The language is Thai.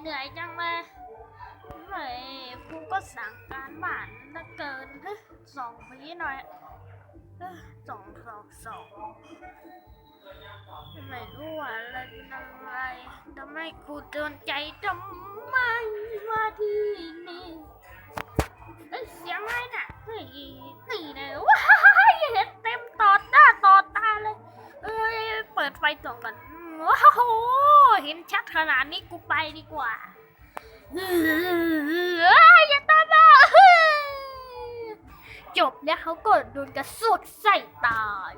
เหนื่อยจังเลยเฮ้ยกูก็สั่งการบ้านเหลือเกินเฮ้ยสองผีหน่อยสองสองสองไม่รู้ว่าอะไรเป็นอะไรทำไมกูเดินใจทำไมมาที่นี่เสียงอะไรน่ะเฮ้ยนี่เลยว้ายเห็นเต็มต่อหน้าต่อตาเลยเอ้ยเปิดไฟส่องกันว้าวเห็นชัด ขนาดนี้กูไปดีกว่าเอ้ยอย่าตามมาจบแล้วเขากดโดนกระสุดใส่ตาย